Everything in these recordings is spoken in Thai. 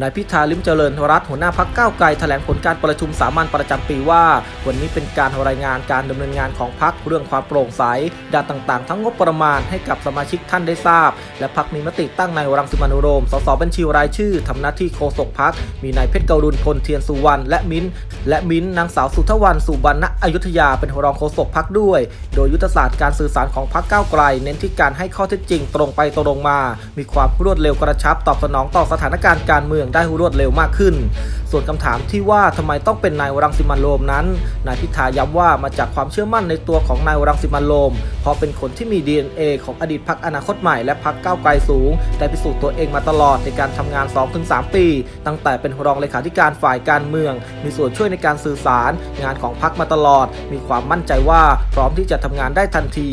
นายพิธาลิมเจริญรัตหัวหน้าพักก้าวไกลแถลงผลการประชุมสามัญประจำปีว่า วันนี้เป็นการรายงานการดำเนินงานของพักเรื่องความโปร่งใสด้านต่างๆ ทั้งงบประมาณให้กับสมาชิกท่านได้ทราบ และพักมีมติตั้งนายรังสิมันโรม สสบัญชีรายชื่อทำหน้าที่โฆษกพักมีนายเพชรกรุณพลเทียนสุวรรณและมิ้นท์และมิ้นท์นางสาวสุทธวรรณสุบรรณอยุธยาเป็นรองโฆษกพักด้วย โดยยุทธศาสตร์การสื่อสารของพักก้าวไกล เน้นที่การให้ข้อเท็จจริงตรงไปตรงมา มีความรวดเร็วกระชับตอบสนองต่อสถานการณ์การเมืองได้รวดเร็วมากขึ้น ส่วนคำถามที่ว่าทำไมต้องเป็นนายวรังสิมันโรมนั้น นายพิธาย้ำว่ามาจากความเชื่อมั่นในตัวของนายวรังสิมันโรม เพราะเป็นคนที่มี DNA ของอดีตพักอนาคตใหม่และพักก้าวไกลสูงได้พิสูจน์ตัวเองมาตลอดในการทำงาน 2-3 ปี ตั้งแต่เป็นรองเลขาธิการฝ่ายการเมือง มีส่วนช่วยในการสื่อสารงานของพักมาตลอด มีความมั่นใจว่าพร้อมที่จะทำงานได้ทันที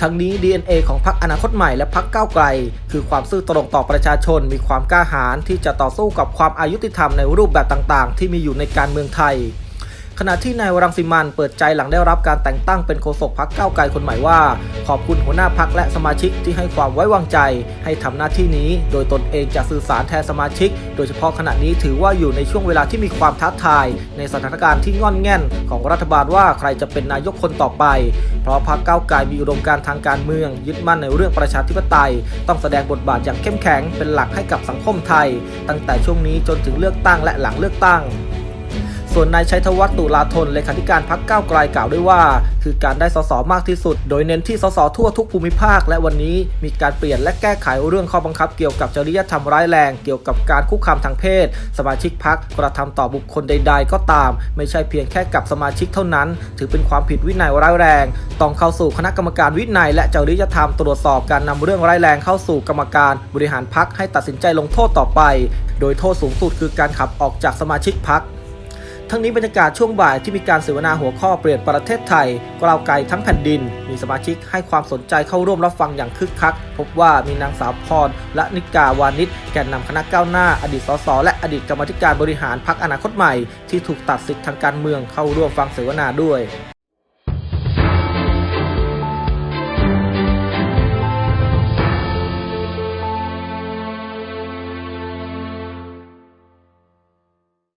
ทั้งนี้ DNA ของพักอนาคตใหม่และพักก้าวไกล คือความซื่อตรงต่อประชาชน มีความกล้าหาญที่จะต่อสู้กับความอายุติธรรมในรูปแบบต่างๆ ที่มีอยู่ในการเมืองไทย ขณะที่นายวรังสิมันเปิดใจหลังได้รับการแต่งตั้งเป็นโฆษกพักก้าวไกลคนใหม่ว่า ขอบคุณหัวหน้าพักและสมาชิกที่ให้ความไว้วางใจ ให้ทำหน้าที่นี้ โดยตนเองจะสื่อสารแทนสมาชิก โดยเฉพาะขณะนี้ถือว่าอยู่ในช่วงเวลาที่มีความท้าทาย ในสถานการณ์ที่งอนแง่น ของรัฐบาลว่าใครจะเป็นนายกคนต่อไป เพราะพักก้าวไกลมีอุดมการทางการเมือง ยึดมั่นในเรื่องประชาธิปไตย ต้องแสดงบทบาทอย่างเข้มแข็งเป็นหลักให้กับสังคมไทย ตั้งแต่ช่วงนี้จนถึงเลือกตั้งและหลังเลือกตั้ง ส่วนนายชัยธวัฒน์ตุลาธนเลขาธิการพักก้าวไกลกล่าวด้วยว่า คือการได้สสมากที่สุด โดยเน้นที่สสทั่วทุกภูมิภาค และวันนี้มีการเปลี่ยนและแก้ไขเรื่องข้อบังคับเกี่ยวกับจริยธรรมร้ายแรงเกี่ยวกับการคุกคามทางเพศ สมาชิกพักกระทำต่อบุคคลใด ๆ ก็ตาม ไม่ใช่เพียงแค่กับสมาชิกเท่านั้น ถือเป็นความผิดวินัยร้ายแรง ต้องเข้าสู่คณะกรรมการวินัย และจริยธรรมตรวจสอบการนำเรื่องร้ายแรงเข้าสู่กรรมการบริหารพักให้ตัดสินใจลงโทษต่อไป โดยโทษสูงสุดคือการขับออกจากสมาชิกพัก ทั้งนี้บรรยากาศช่วงบ่ายที่มีการเสวนาหัวข้อเปลี่ยนประเทศไทยกล่าวไกลทั้งแผ่นดิน มีสมาชิกให้ความสนใจเข้าร่วมรับฟังอย่างคึกคัก พบว่ามีนางสาวพรและนิกาวานิชแกนนำคณะก้าวหน้า อดีตสสและอดีตกรรมธิการบริหารพักอนาคตใหม่ ที่ถูกตัดสิทธิ์ทางการเมืองเข้าร่วมฟังเสวนาด้วย